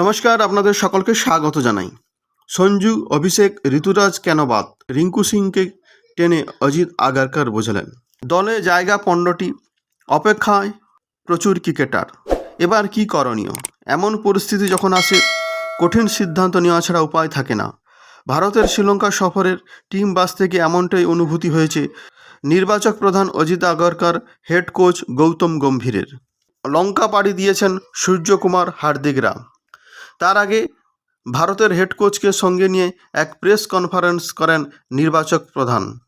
নমস্কার, আপনাদের সকলকে স্বাগত জানাই। সঞ্জু, অভিষেক, ঋতুরাজ কেন বাদ? রিঙ্কু সিংকে টেনে অজিত আগারকার বোঝালেন। দলে জায়গা পণ্ডটি অপেক্ষায় প্রচুর ক্রিকেটার। এবার কি করণীয়? এমন পরিস্থিতি যখন আসে, কঠিন সিদ্ধান্ত নেওয়া ছাড়া উপায় থাকে না। ভারতের শ্রীলঙ্কা সফরের টিম বাস থেকে এমনটাই অনুভূতি হয়েছে, নির্বাচক প্রধান অজিত আগরকার, হেড কোচ গৌতম গম্ভীরের। লঙ্কা পাড়ি দিয়েছেন সূর্যকুমার হার্দিকরা। তার আগে ভারতের হেড কোচকে সঙ্গে নিয়ে এক প্রেস কনফারেন্স করেন নির্বাচক প্রধান।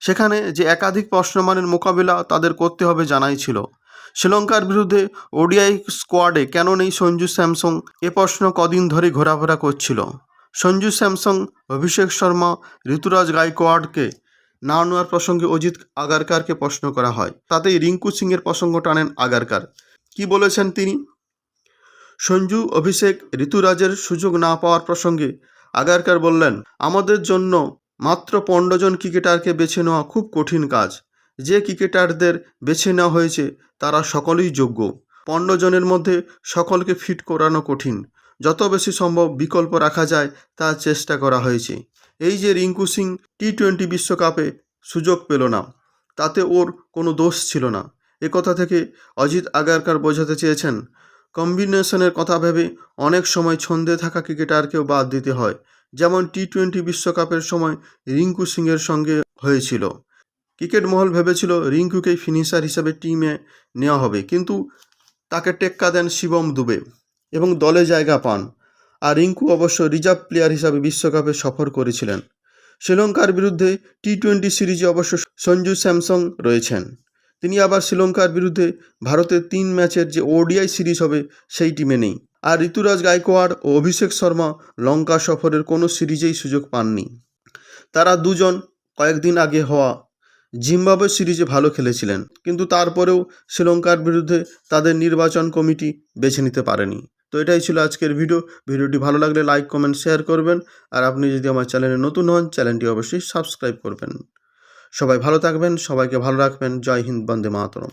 সেখানে যে একাধিক প্রশ্নমানের মোকাবিলা তাদের করতে হবে জানাই ছিল। শ্রীলঙ্কার বিরুদ্ধে ওডিআই স্কোয়াডে কেন নেই সঞ্জু স্যামসং এ প্রশ্ন কদিন ধরে ঘোরাফেরা করছিল। সঞ্জু স্যামসং, অভিষেক শর্মা, ঋতুরাজ গাইকোয়াডকে না নেওয়ার প্রসঙ্গে অজিত আগারকারকে প্রশ্ন করা হয়। তাতেই রিঙ্কু সিংয়ের প্রসঙ্গ টানেন আগারকার। কি বলেছেন তিনি? সঞ্জু, অভিষেক, ঋতুরাজের সুযোগ না পাওয়ার প্রসঙ্গে আগারকার বললেন, আমাদের জন্য মাত্র পনেরো জন ক্রিকেটারকে বেছে নেওয়া খুব কঠিন কাজ। যে ক্রিকেটারদের বেছে নেওয়া হয়েছে তারা সকলেই যোগ্য। পনেরো জনের মধ্যে সকলকে ফিট করানো কঠিন। যত বেশি সম্ভব বিকল্প রাখা যায় তা চেষ্টা করা হয়েছে। এই যে রিঙ্কু সিং টি টোয়েন্টি বিশ্বকাপে সুযোগ পেল না, তাতে ওর কোনো দোষ ছিল না। একথা থেকে অজিত আগারকার বোঝাতে চেয়েছেন কম্বিনেশনের কথা ভেবে অনেক সময় ছন্দে থাকা ক্রিকেটারকেও বাদ দিতে হয়, যেমন টি টোয়েন্টি বিশ্বকাপের সময় রিঙ্কু সিংয়ের সঙ্গে হয়েছিল। ক্রিকেট মহল ভেবেছিল রিঙ্কুকেই ফিনিশার হিসেবে টিমে নেওয়া হবে, কিন্তু তাকে টেক্কা দেন শিবম দুবে এবং দলে জায়গা পান। আর রিঙ্কু অবশ্য রিজার্ভ প্লেয়ার হিসাবে বিশ্বকাপে সফর করেছিলেন। শ্রীলঙ্কার বিরুদ্ধে টি টোয়েন্টি সিরিজে অবশ্য সঞ্জু স্যামসং রয়েছেন। তিনি আবার শ্রীলঙ্কার বিরুদ্ধে ভারতের তিন ম্যাচের যে ওডিআই সিরিজ হবে, সেই টিমে নেই। আর ঋতুরাজ গায়কোয়াড় ও অভিষেক শর্মা লঙ্কা সফরের কোনো সিরিজেই সুযোগ পাননি। তারা দুজন কয়েকদিন আগে হওয়া জিম্বাবুয়ে সিরিজে ভালো খেলেছিলেন, কিন্তু তারপরেও শ্রীলঙ্কার বিরুদ্ধে তাদের নির্বাচন কমিটি বেছে নিতে পারেনি। তো এটাই ছিল আজকের ভিডিও। ভিডিওটি ভালো লাগলে লাইক, কমেন্ট, শেয়ার করবেন। আর আপনি যদি আমার চ্যানেলে নতুন হন, চ্যানেলটি অবশ্যই সাবস্ক্রাইব করবেন। সবাই ভালো থাকবেন সবাইকে ভালো রাখবেন। জয় হিন্দ বন্দে মাতরম।